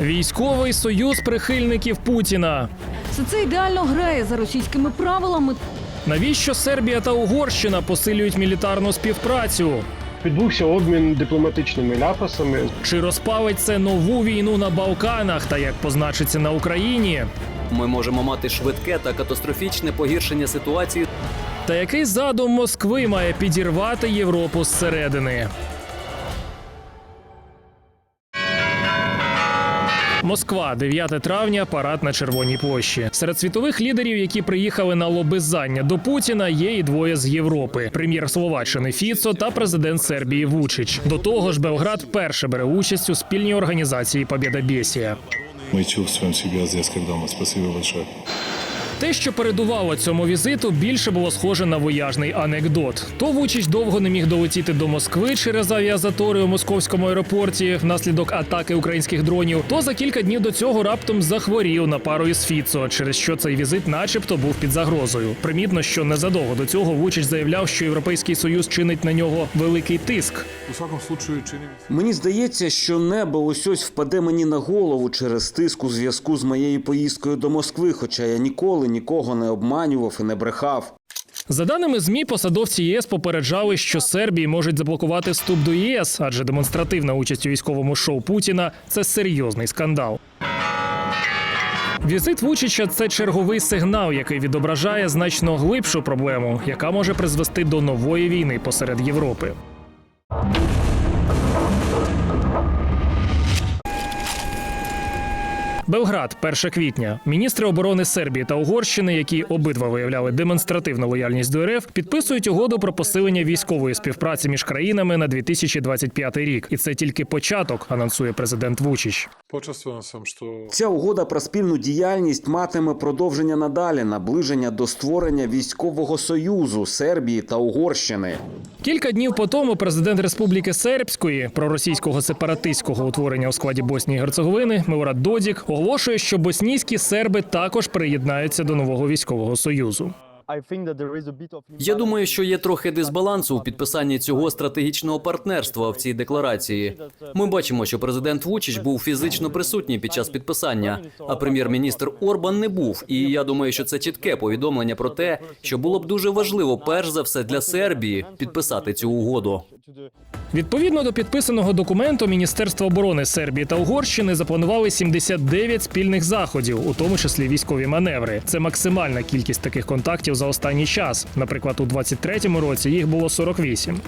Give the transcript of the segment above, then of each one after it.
Військовий союз прихильників Путіна. Все це ідеально грає за російськими правилами. Навіщо Сербія та Угорщина посилюють мілітарну співпрацю? Відбувся обмін дипломатичними ляпасами. Чи розпалить це нову війну на Балканах та як позначиться на Україні? Ми можемо мати швидке та катастрофічне погіршення ситуації. Та який задум Москви має підірвати Європу зсередини? Москва, 9 травня, парад на Червоній площі. Серед світових лідерів, які приїхали на лобизання до Путіна, є і двоє з Європи: прем'єр Словаччини Фіцо та президент Сербії Вучич. До того ж, Белград вперше бере участь у спільній організації Побєдобєсія. Мы чувствуем себя здесь, как дома. Спасибо большое. Те, що передувало цьому візиту, більше було схоже на вояжний анекдот. То Вучич довго не міг долетіти до Москви через авіазатори у московському аеропорті внаслідок атаки українських дронів. То за кілька днів до цього раптом захворів на пару із Фіцо, через що цей візит, начебто, був під загрозою. Примітно, що незадовго до цього Вучич заявляв, що Європейський союз чинить на нього великий тиск. Мені здається, що небо ось ось впаде мені на голову через тиск у зв'язку з моєю поїздкою до Москви, хоча я ніколи нікого не обманював і не брехав. За даними змі, посадовці ЄС попереджали, що Сербії можуть заблокувати вступ до ЄС, адже демонстративна участь у військовому шоу Путіна це серйозний скандал. Візит Вучича це черговий сигнал, який відображає значно глибшу проблему, яка може призвести до нової війни посеред Європи. Белград, 1 квітня. Міністри оборони Сербії та Угорщини, які обидва виявляли демонстративну лояльність до РФ, підписують угоду про посилення військової співпраці між країнами на 2025 рік. І це тільки початок, анонсує президент Вучич. Ця угода про спільну діяльність матиме продовження надалі, наближення до створення військового союзу Сербії та Угорщини. Кілька днів по тому президент Республіки Сербської проросійського сепаратистського утворення у складі Боснії і Герцеговини Милорад Додік оголошує, що боснійські серби також приєднаються до нового військового союзу. Я думаю, що є трохи дисбалансу у підписанні цього стратегічного партнерства в цій декларації. Ми бачимо, що президент Вучич був фізично присутній під час підписання, а прем'єр-міністр Орбан не був. І я думаю, що це чітке повідомлення про те, що було б дуже важливо, перш за все, для Сербії підписати цю угоду. Відповідно до підписаного документу, Міністерство оборони Сербії та Угорщини запланували 79 спільних заходів, у тому числі військові маневри. Це максимальна кількість таких контактів за останній час. Наприклад, у 23-му році їх було 48.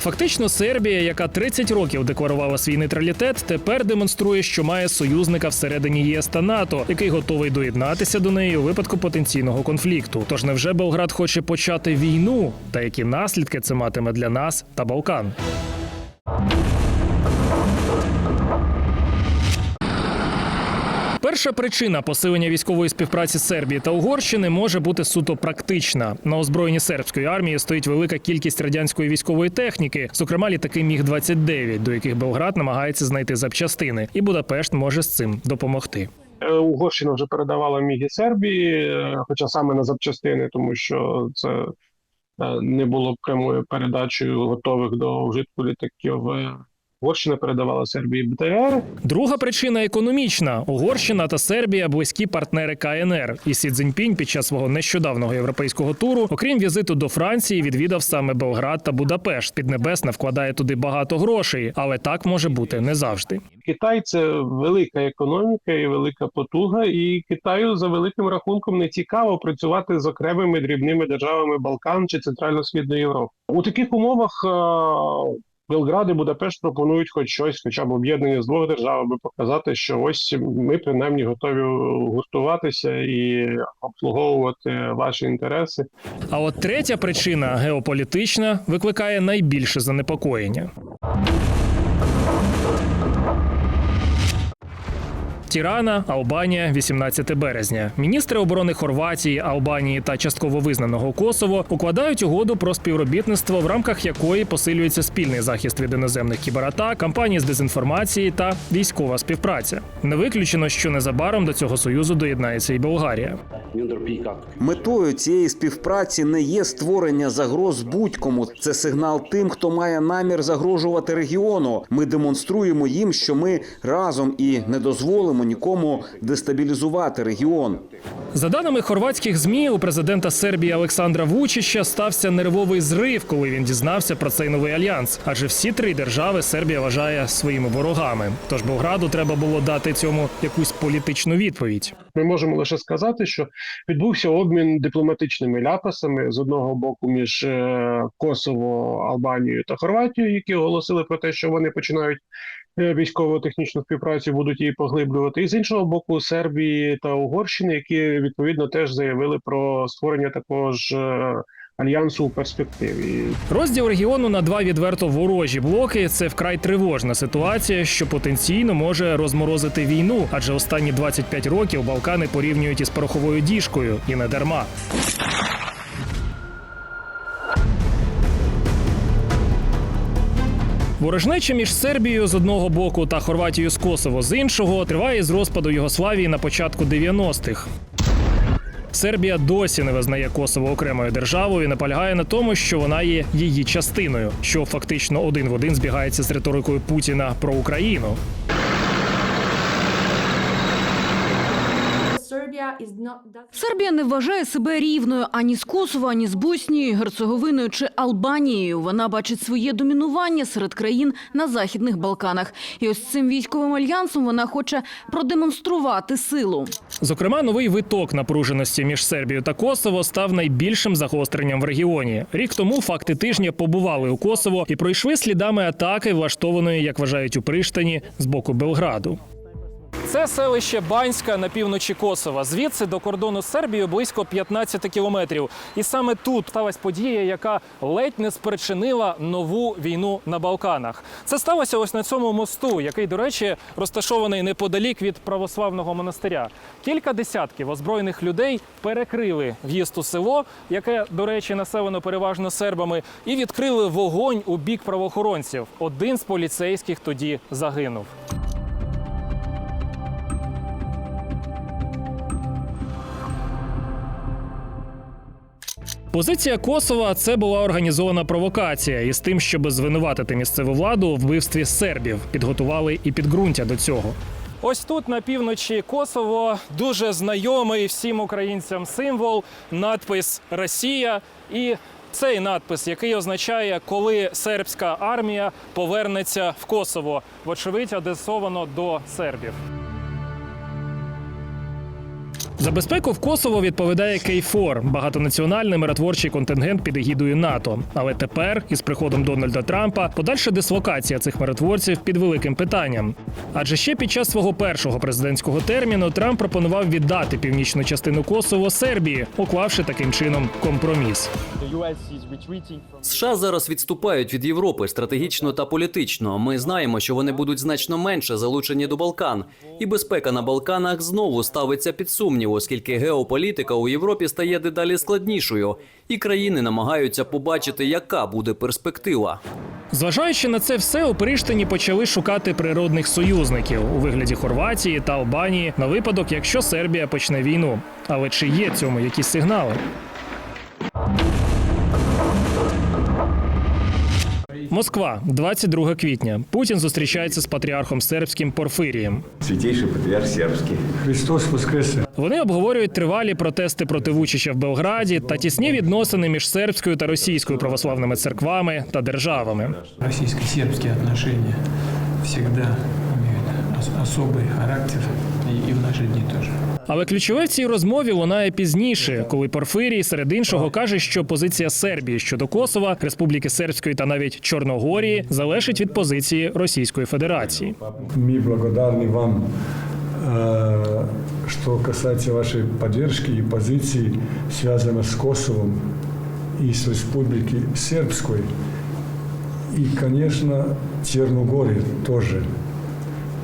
Фактично, Сербія, яка 30 років декларувала свій нейтралітет, тепер демонструє, що має союзника всередині ЄС та НАТО, який готовий доєднатися до неї у випадку потенційного конфлікту. Тож невже Белград хоче почати війну? Та які наслідки це матиме для нас та Балкан? Перша причина посилення військової співпраці Сербії та Угорщини може бути суто практична. На озброєнні сербської армії стоїть велика кількість радянської військової техніки, зокрема літаки Міг 29 до яких Белград намагається знайти запчастини, і Будапешт може з цим допомогти. Е, Угорщина вже передавала міги Сербії, е, хоча саме на запчастини, тому що це е, не було прямою передачею готових до вжитку літаків. Угорщина передавала Сербії БТР. Друга причина економічна: Угорщина та Сербія близькі партнери КНР. І Сі Цзіньпінь під час свого нещодавнього європейського туру, окрім візиту до Франції, відвідав саме Белград та Будапешт. Піднебесна вкладає туди багато грошей, але так може бути не завжди. Китай це велика економіка і велика потуга, і Китаю за великим рахунком не цікаво працювати з окремими дрібними державами Балкан чи Центрально-Східної Європи. У таких умовах е, Белград і Будапешт пропонують хоч щось, хоча б об'єднання з двох держав, аби показати, що ось ми принаймні готові гуртуватися і обслуговувати ваші інтереси. А от третя причина геополітична викликає найбільше занепокоєння. Тірана, Албанія, 18 березня. Міністри оборони Хорватії, Албанії та частково визнаного Косово укладають угоду про співробітництво, в рамках якої посилюється спільний захист від іноземних кібератак, кампанії з дезінформації та військова співпраця. Не виключено, що незабаром до цього союзу доєднається і Болгарія. Метою цієї співпраці не є створення загроз будь-кому. Це сигнал тим, хто має намір загрожувати регіону. Ми демонструємо їм, що ми разом і не дозволимо нікому дестабілізувати регіон. За даними хорватських змі, у президента Сербії Олександра Вучича стався нервовий зрив, коли він дізнався про цей новий альянс. Адже всі три держави Сербія вважає своїми ворогами. Тож Белграду треба було дати цьому якусь політичну відповідь. Ми можемо лише сказати, що відбувся обмін дипломатичними ляпасами з одного боку між е, Косово, Албанією та Хорватією, які оголосили про те, що вони починають військово-технічну співпрацю, будуть її поглиблювати, і з іншого боку Сербії та Угорщини, які відповідно теж заявили про створення такого ж е, альянсу у перспективі. Розділ регіону на два відверто ворожі блоки це вкрай тривожна ситуація, що потенційно може розморозити війну, адже останні 25 років Балкани порівнюють із пороховою діжкою і не дарма. Ворожнеча між Сербією з одного боку та Хорватією з Косово з іншого триває з розпаду Югославії на початку 90-х. Сербія досі не визнає Косово окремою державою і наполягає на тому, що вона є її частиною, що фактично один в один збігається з риторикою Путіна про Україну. Сербія не вважає себе рівною ані з Косово, ані з Боснією, Герцеговиною чи Албанією. Вона бачить своє домінування серед країн на західних Балканах. І ось цим військовим альянсом вона хоче продемонструвати силу. Зокрема, новий виток напруженості між Сербією та Косово став найбільшим загостренням в регіоні. Рік тому факти тижня побували у Косово і пройшли слідами атаки, влаштованої, як вважають у Приштині, з боку Белграду. Це селище Банська на півночі Косова. Звідси до кордону з Сербією близько 15 кілометрів. І саме тут сталася подія, яка ледь не спричинила нову війну на Балканах. Це сталося ось на цьому мосту, який, до речі, розташований неподалік від православного монастиря. Кілька десятків озброєних людей перекрили в'їзд у село, яке, до речі, населено переважно сербами, і відкрили вогонь у бік правоохоронців. Один з поліцейських тоді загинув. Позиція Косова це була організована провокація, і з тим, щоб звинуватити місцеву владу у вбивстві сербів, підготували і підґрунтя до цього. Ось тут на півночі Косово дуже знайомий всім українцям символ, надпис Росія і. Цей надпис, який означає, коли сербська армія повернеться в Косово, вочевидь, адресовано до сербів. За безпеку в Косово відповідає Кейфор, багатонаціональний миротворчий контингент під егідою НАТО. Але тепер, із приходом Дональда Трампа, подальша дислокація цих миротворців під великим питанням. Адже ще під час свого першого президентського терміну Трамп пропонував віддати північну частину Косово Сербії, уклавши таким чином компроміс. США зараз відступають від Європи стратегічно та політично. Ми знаємо, що вони будуть значно менше залучені до Балкан, і безпека на Балканах знову ставиться під сумнів, оскільки геополітика у Європі стає дедалі складнішою, і країни намагаються побачити, яка буде перспектива. Зважаючи на це все, у Приштині почали шукати природних союзників у вигляді Хорватії та Албанії на випадок, якщо Сербія почне війну. Але чи є цьому якісь сигнали? Москва, 22 квітня. Путін зустрічається з патріархом сербським Порфирієм. Святейший патриарх сербский. Христос воскресе. Вони обговорюють тривалі протести проти Вучича в Белграді та тісні відносини між сербською та російською православними церквами та державами. Российско-сербские отношения всегда имеют ос- характер и в наши дни тоже. Але ключове в цій розмові лунає пізніше, коли Порфирій серед іншого каже, що позиція Сербії щодо Косова, Республіки Сербської та навіть Чорногорії залежить від позиції Російської Федерації. Мы благодарны вам, э, что касается вашей поддержки и позиции, связанной с Косовом и с Республики Сербской. И, конечно, Черногории тоже.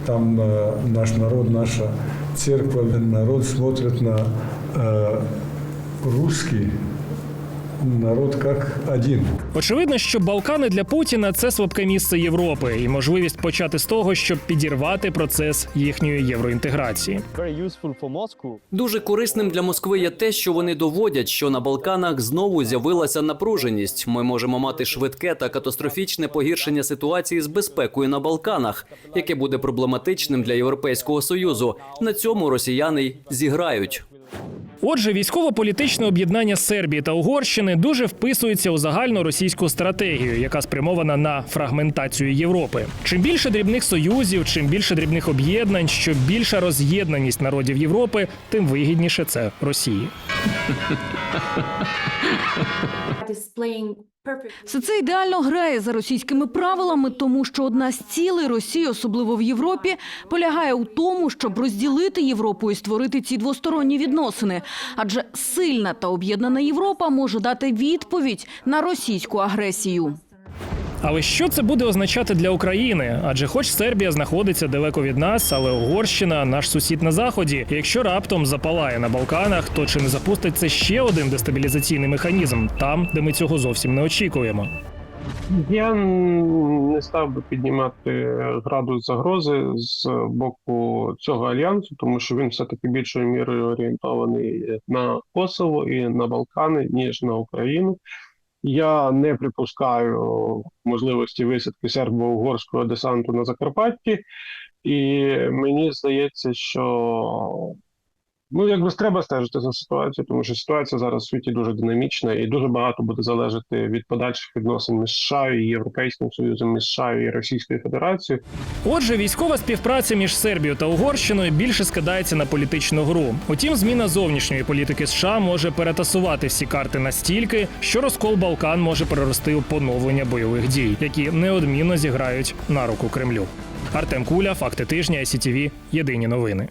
там э, наш народ, наша церковь, народ смотрит на э, русский народ как один. Очевидно, що Балкани для Путіна це слабке місце Європи і можливість почати з того, щоб підірвати процес їхньої євроінтеграції. Дуже корисним для Москви є те, що вони доводять, що на Балканах знову з'явилася напруженість. Ми можемо мати швидке та катастрофічне погіршення ситуації з безпекою на Балканах, яке буде проблематичним для Європейського союзу. На цьому росіяни й зіграють. Отже, військово-політичне об'єднання Сербії та Угорщини дуже вписується у загальну російську стратегію, яка спрямована на фрагментацію Європи. Чим більше дрібних союзів, чим більше дрібних об'єднань, що більша роз'єднаність народів Європи, тим вигідніше це Росії. Все це ідеально грає за російськими правилами, тому що одна з цілей Росії, особливо в Європі, полягає у тому, щоб розділити Європу і створити ці двосторонні відносини. Адже сильна та об'єднана Європа може дати відповідь на російську агресію. Але що це буде означати для України? Адже, хоч Сербія знаходиться далеко від нас, але Угорщина наш сусід на заході. І якщо раптом запалає на Балканах, то чи не запустить це ще один дестабілізаційний механізм там, де ми цього зовсім не очікуємо? Я не став би піднімати градус загрози з боку цього альянсу, тому що він все-таки більшою мірою орієнтований на Косово і на Балкани, ніж на Україну. Я не припускаю можливості висадки сербо-угорського десанту на Закарпатті, і мені здається, що ну якби треба стежити за ситуацією, тому що ситуація зараз в світі дуже динамічна і дуже багато буде залежати від подальших відносин між США і Європейським Союзом, між США і Російською Федерацією. Отже, військова співпраця між Сербією та Угорщиною більше скидається на політичну гру. Утім, зміна зовнішньої політики США може перетасувати всі карти настільки, що розкол Балкан може перерости у поновлення бойових дій, які неодмінно зіграють на руку Кремлю. Артем Куля, факти тижня, СІТІВІ, Єдині новини.